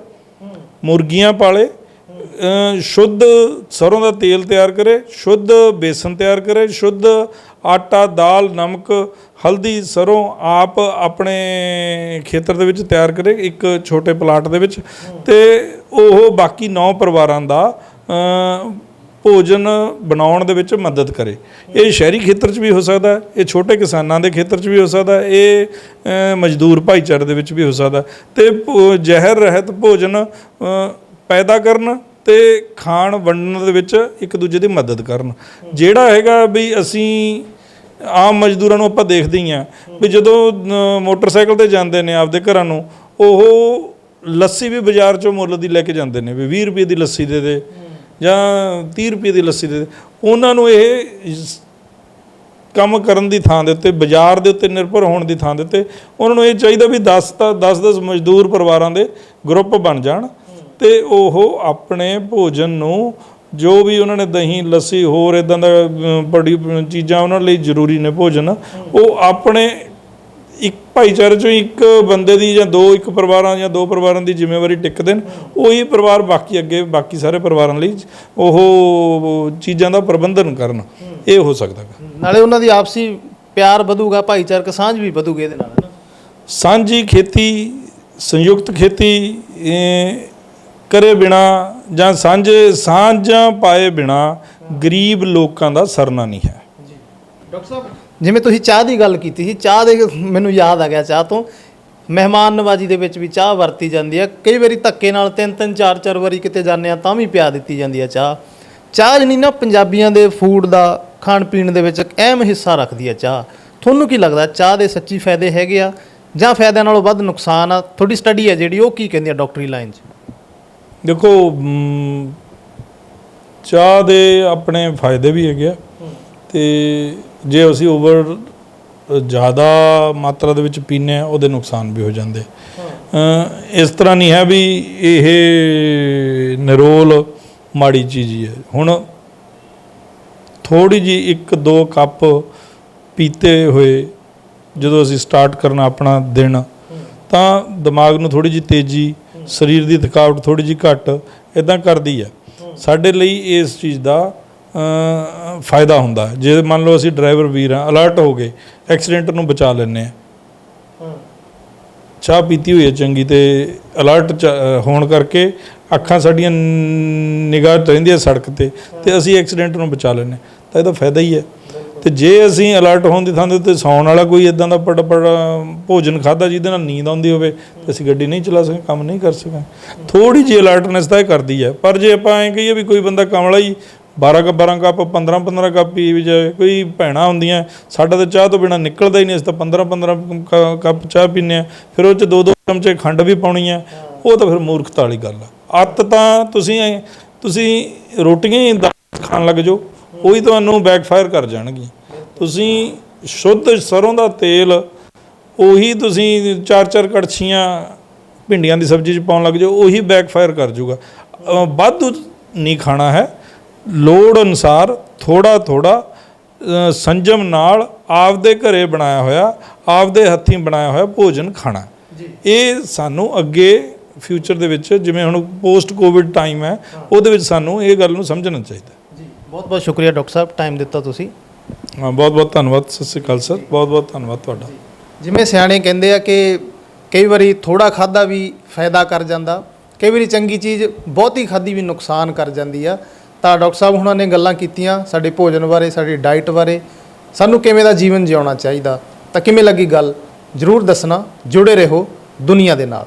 ਮੁਰਗੀਆਂ ਪਾਲੇ ਸ਼ੁੱਧ ਸਰੋਂ ਦਾ ਤੇਲ ਤਿਆਰ ਕਰੇ ਸ਼ੁੱਧ ਬੇਸਨ ਤਿਆਰ ਕਰੇ ਸ਼ੁੱਧ ਆਟਾ ਦਾਲ ਨਮਕ ਹਲਦੀ ਸਰੋਂ ਆਪ ਆਪਣੇ ਖੇਤਰ ਦੇ ਵਿੱਚ ਤਿਆਰ ਕਰੇ, ਇੱਕ ਛੋਟੇ ਪਲਾਟ ਦੇ ਵਿੱਚ ਤੇ ਉਹ ਬਾਕੀ ਨੌ ਪਰਿਵਾਰਾਂ ਦਾ ਭੋਜਨ ਬਣਾਉਣ ਦੇ ਵਿੱਚ ਮਦਦ ਕਰੇ ਇਹ ਸ਼ਹਿਰੀ ਖੇਤਰ 'ਚ ਵੀ ਹੋ ਸਕਦਾ ਇਹ ਛੋਟੇ ਕਿਸਾਨਾਂ ਦੇ ਖੇਤਰ 'ਚ ਵੀ ਹੋ ਸਕਦਾ ਇਹ ਮਜ਼ਦੂਰ ਭਾਈਚਾਰੇ ਦੇ ਵਿੱਚ ਵੀ ਹੋ ਸਕਦਾ ਹੈ। ਤੇ ਭੋ- ਜ਼ਹਿਰ ਰਹਿਤ ਭੋਜਨ ਪੈਦਾ ਕਰਨ ਤੇ ਖਾਣ ਵੰਡਣ ਦੇ ਵਿੱਚ ਇੱਕ ਦੂਜੇ ਦੀ ਮਦਦ ਕਰਨ ਜਿਹੜਾ ਹੈਗਾ ਵੀ ਅਸੀਂ ਆਮ ਮਜ਼ਦੂਰਾਂ ਨੂੰ ਆਪਾਂ ਦੇਖਦੇ ਹੀ ਆ ਵੀ ਜਦੋਂ ਮੋਟਰਸਾਈਕਲ ਤੇ ਜਾਂਦੇ ਨੇ ਆਪਦੇ ਘਰਾਂ ਨੂੰ, ਉਹ ਲੱਸੀ ਵੀ ਬਾਜ਼ਾਰ ਚੋਂ ਮੁੱਲ ਦੀ ਲੈ ਕੇ ਜਾਂਦੇ ਨੇ ਵੀ 20 ਰੁਪਏ ਦੀ ਲੱਸੀ ਦੇ ਦੇ ਜਾਂ 30 ਰੁਪਏ ਦੀ ਲੱਸੀ ਦੇ ਦੇ। ਉਹਨਾਂ ਨੂੰ ਇਹ ਕੰਮ ਕਰਨ ਦੀ ਥਾਂ ਦੇ ਉੱਤੇ, ਬਾਜ਼ਾਰ ਦੇ ਉੱਤੇ ਨਿਰਭਰ ਹੋਣ ਦੀ ਥਾਂ ਦੇ ਉੱਤੇ ਉਹਨਾਂ ਨੂੰ ਇਹ ਚਾਹੀਦਾ ਵੀ 10 ਤਾਂ 10-10 ਮਜ਼ਦੂਰ ਪਰਿਵਾਰਾਂ ਦੇ ਗਰੁੱਪ ਬਣ ਜਾਣ ਤੇ ਉਹ ਆਪਣੇ ਭੋਜਨ ਨੂੰ ਜੋ ਵੀ ਉਹਨਾਂ ਨੇ ਦਹੀਂ ਲੱਸੀ ਹੋਰ ਇਦਾਂ ਦਾ ਬੜੀ ਚੀਜ਼ਾਂ ਉਹਨਾਂ ਲਈ ਜ਼ਰੂਰੀ ਨੇ ਭੋਜਨ ਉਹ ਆਪਣੇ ਇੱਕ ਭਾਈਚਾਰੇ ਚੋਂ ਇੱਕ ਬੰਦੇ ਦੀ ਜਾਂ ਦੋ ਇੱਕ ਪਰਿਵਾਰਾਂ ਜਾਂ ਦੋ ਪਰਿਵਾਰਾਂ ਦੀ ਜ਼ਿੰਮੇਵਾਰੀ ਟਿਕ ਦੇਣ ਉਹੀ ਪਰਿਵਾਰ ਬਾਕੀ ਅੱਗੇ ਬਾਕੀ ਸਾਰੇ ਪਰਿਵਾਰਾਂ ਲਈ ਉਹ ਚੀਜ਼ਾਂ ਦਾ ਪ੍ਰਬੰਧਨ ਕਰਨ। ਇਹ ਹੋ ਸਕਦਾ ਹੈ ਨਾਲੇ ਉਹਨਾਂ ਦੀ ਆਪਸੀ ਪਿਆਰ ਵਧੂਗਾ ਭਾਈਚਾਰਕ ਸਾਂਝ ਵੀ ਵਧੂਗੀ ਇਹਦੇ ਨਾਲ। ਸਾਂਝੀ ਖੇਤੀ ਸੰਯੁਕਤ ਖੇਤੀ ਕਰੇ ਬਿਨਾ ਜਾਂ ਸਾਂਝੇ ਸਾਂਝਾਂ ਪਾਏ ਬਿਨਾ ਗਰੀਬ ਲੋਕਾਂ ਦਾ ਸਰਨਾ ਨਹੀਂ ਹੈ। ਡਾਕਟਰ ਸਾਹਿਬ ਜਿਵੇਂ ਤੁਸੀਂ ਚਾਹ ਦੀ ਗੱਲ ਕੀਤੀ ਸੀ ਚਾਹ ਦੇ ਮੈਨੂੰ ਯਾਦ ਆ ਗਿਆ ਚਾਹ ਤੋਂ। ਮਹਿਮਾਨ ਨਵਾਜੀ ਦੇ ਵਿੱਚ ਵੀ ਚਾਹ ਵਰਤੀ ਜਾਂਦੀ ਹੈ ਕਈ ਵਾਰੀ ਧੱਕੇ ਨਾਲ ਤਿੰਨ ਤਿੰਨ ਚਾਰ ਚਾਰ ਵਾਰੀ ਕਿਤੇ ਜਾਂਦੇ ਆ ਤਾਂ ਵੀ ਪਿਆ ਦਿੱਤੀ ਜਾਂਦੀ ਹੈ ਚਾਹ। ਚਾਹ ਜਿਹੜੀ ਨਾ ਪੰਜਾਬੀਆਂ ਦੇ ਫੂਡ ਦਾ ਖਾਣ ਪੀਣ ਦੇ ਵਿੱਚ ਇੱਕ ਅਹਿਮ ਹਿੱਸਾ ਰੱਖਦੀ ਹੈ ਚਾਹ। ਤੁਹਾਨੂੰ ਕੀ ਲੱਗਦਾ ਚਾਹ ਦੇ ਸੱਚੀ ਫਾਇਦੇ ਹੈਗੇ ਆ ਜਾਂ ਫਾਇਦਿਆਂ ਨਾਲੋਂ ਵੱਧ ਨੁਕਸਾਨ ਆ? ਤੁਹਾਡੀ ਸਟੱਡੀ ਹੈ ਜਿਹੜੀ ਉਹ ਕੀ ਕਹਿੰਦੀ ਆ ਡਾਕਟਰੀ ਲਾਈਨ 'ਚ? ਦੇਖੋ ਚਾਹ ਦੇ ਆਪਣੇ ਫਾਇਦੇ ਵੀ ਹੈਗੇ ਆ ਤੇ ਜੇ ਅਸੀਂ ਓਵਰ ਜ਼ਿਆਦਾ ਮਾਤਰਾ ਦੇ ਵਿੱਚ ਪੀਨੇ ਆ ਉਹਦੇ ਨੁਕਸਾਨ ਵੀ ਹੋ ਜਾਂਦੇ। ਇਸ ਤਰ੍ਹਾਂ ਨਹੀਂ ਹੈ ਵੀ ਇਹ ਨਿਰੋਲ ਮਾੜੀ ਚੀਜ਼ ਹੀ ਹੈ। ਹੁਣ ਥੋੜੀ ਜੀ ਇੱਕ ਦੋ ਕੱਪ ਪੀਤੇ ਹੋਏ ਜਦੋਂ ਅਸੀਂ ਸਟਾਰਟ ਕਰਨਾ ਆਪਣਾ ਦਿਨ ਤਾਂ ਦਿਮਾਗ ਨੂੰ ਥੋੜੀ ਜੀ ਤੇਜ਼ੀ ਸਰੀਰ ਦੀ ਥਕਾਵਟ ਥੋੜੀ ਜੀ ਘੱਟ ਇਦਾਂ ਕਰਦੀ ਹੈ ਸਾਡੇ ਲਈ ਇਸ ਚੀਜ਼ ਦਾ ਫਾਇਦਾ ਹੁੰਦਾ ਜੇ ਮੰਨ ਲਓ ਅਸੀਂ ਡਰਾਈਵਰ ਵੀਰ ਹਾਂ, ਅਲਰਟ ਹੋ ਗਏ, ਐਕਸੀਡੈਂਟ ਨੂੰ ਬਚਾ ਲੈਂਦੇ ਹਾਂ। ਚਾਹ ਪੀਤੀ ਹੋਈ ਹੈ ਚੰਗੀ ਤੇ ਅਲਰਟ ਹੋਣ ਕਰਕੇ ਅੱਖਾਂ ਸਾਡੀਆਂ ਨਿਗਾਹ ਰਹਿੰਦੀ ਹੈ ਸੜਕ ਤੇ ਤੇ ਅਸੀਂ ਐਕਸੀਡੈਂਟ ਨੂੰ ਬਚਾ ਲੈਂਦੇ ਹਾਂ। ਤਾਂ ਇਹਦਾ ਫਾਇਦਾ ਹੀ ਹੈ। ਤੇ ਜੇ ਅਸੀਂ ਅਲਰਟ ਹੋਣ ਦੀ ਥਾਂ ਦੇ ਉੱਤੇ ਸੌਣ ਵਾਲਾ ਕੋਈ ਇਦਾਂ ਦਾ ਪੜ ਪੜ ਭੋਜਨ ਖਾਦਾ ਜਿਹਦੇ ਨਾਲ ਨੀਂਦ ਆਉਂਦੀ ਹੋਵੇ ਤੇ ਅਸੀਂ ਗੱਡੀ ਨਹੀਂ ਚਲਾ ਸਕਾਂ, ਕੰਮ ਨਹੀਂ ਕਰ ਸਕਾਂ। ਥੋੜੀ ਜਿਹੀ ਅਲਰਟਨੈਸ ਤਾਂ ਇਹ ਕਰਦੀ ਹੈ, ਪਰ ਜੇ ਆਪਾਂ ਐਂ ਕਹੀਏ ਵੀ ਕੋਈ ਬੰਦਾ ਕਮਲਾ ਹੀ 12 ਕੱਪ 12 ਕੱਪ 15 15 ਕੱਪ ਪੀ ਵੀ ਜਾਵੇ, ਕੋਈ ਭੈਣਾ ਹੁੰਦੀਆਂ, ਸਾਡਾ ਤਾਂ ਚਾਹ ਤੋਂ ਬਿਨਾ ਨਿਕਲਦਾ ਹੀ ਨਹੀਂ, ਅਸੀਂ ਤਾਂ 15 15 ਕੱਪ ਚਾਹ ਪੀਂਦੇ ਆ ਫਿਰ ਉਹ ਚ ਦੋ ਦੋ ਚਮਚੇ ਖੰਡ ਵੀ ਪਾਉਣੀ ਆ ਉਹ ਤਾਂ ਫਿਰ ਮੂਰਖਤਾ ਵਾਲੀ ਗੱਲ ਆ। ਅੱਤ ਤਾਂ ਤੁਸੀਂ ਤੁਸੀਂ ਰੋਟੀਆਂ ਹੀ ਦਾਲ ਖਾਣ ਲੱਗ ਜਾਓ। ਉਹੀ ਤੁਹਾਨੂੰ ਬੈਕਫਾਇਰ ਕਰ ਜਾਣਗੀਆਂ ਤੁਸੀਂ ਸ਼ੁੱਧ ਸਰੋਂ ਦਾ ਤੇਲ ਉਹੀ ਤੁਸੀਂ ਚਾਰ ਚਾਰ ਕੜਛੀਆਂ ਭਿੰਡੀਆਂ ਦੀ ਸਬਜ਼ੀ 'ਚ ਪਾਉਣ ਲੱਗ ਜਾਓ ਉਹੀ ਬੈਕਫਾਇਰ ਕਰ ਜਾਊਗਾ। ਵਾਧੂ ਨਹੀਂ ਖਾਣਾ ਹੈ। ਲੋੜ ਅਨੁਸਾਰ ਥੋੜਾ ਥੋੜਾ ਸੰਜਮ ਨਾਲ ਆਪਦੇ ਘਰੇ ਬਣਾਇਆ ਹੋਇਆ ਆਪਦੇ ਹੱਥੀਂ ਬਣਾਇਆ ਹੋਇਆ ਭੋਜਨ ਖਾਣਾ। ਇਹ ਸਾਨੂੰ ਅੱਗੇ ਫਿਊਚਰ ਦੇ ਵਿੱਚ ਜਿਵੇਂ ਹੁਣ ਪੋਸਟ ਕੋਵਿਡ ਟਾਈਮ ਹੈ। ਉਹਦੇ ਵਿੱਚ ਸਾਨੂੰ ਇਹ ਗੱਲ ਨੂੰ ਸਮਝਣਾ ਚਾਹੀਦਾ। ਬਹੁਤ ਬਹੁਤ ਸ਼ੁਕਰੀਆ ਡਾਕਟਰ ਸਾਹਿਬ ਟਾਈਮ ਦਿੱਤਾ ਤੁਸੀਂ। ਹਾਂ ਬਹੁਤ ਬਹੁਤ ਧੰਨਵਾਦ ਸਤਿ ਸ਼੍ਰੀ ਅਕਾਲ ਸਰ। ਬਹੁਤ ਬਹੁਤ ਧੰਨਵਾਦ ਤੁਹਾਡਾ। ਜਿਵੇਂ ਸਿਆਣੇ ਕਹਿੰਦੇ ਆ ਕਿ ਕਈ ਵਾਰੀ ਥੋੜਾ ਖਾਦਾ ਵੀ ਫਾਇਦਾ ਕਰ ਜਾਂਦਾ ਕਈ ਵਾਰੀ ਚੰਗੀ ਚੀਜ਼ ਬਹੁਤੀ ਖਾਦੀ ਵੀ ਨੁਕਸਾਨ ਕਰ ਜਾਂਦੀ ਆ। ਤਾਂ ਡਾਕਟਰ ਸਾਹਿਬ ਹੁਣਾਂ ਨੇ ਗੱਲਾਂ ਕੀਤੀਆਂ ਸਾਡੇ ਭੋਜਨ ਬਾਰੇ ਸਾਡੀ ਡਾਈਟ ਬਾਰੇ। ਸਾਨੂੰ ਕਿਵੇਂ ਦਾ ਜੀਵਨ ਜਿਉਣਾ ਚਾਹੀਦਾ ਤਾਂ ਕਿਵੇਂ ਲੱਗੀ ਗੱਲ? ਜਰੂਰ ਦੱਸਣਾ ਜੁੜੇ ਰਹੋ ਦੁਨੀਆ ਦੇ ਨਾਲ।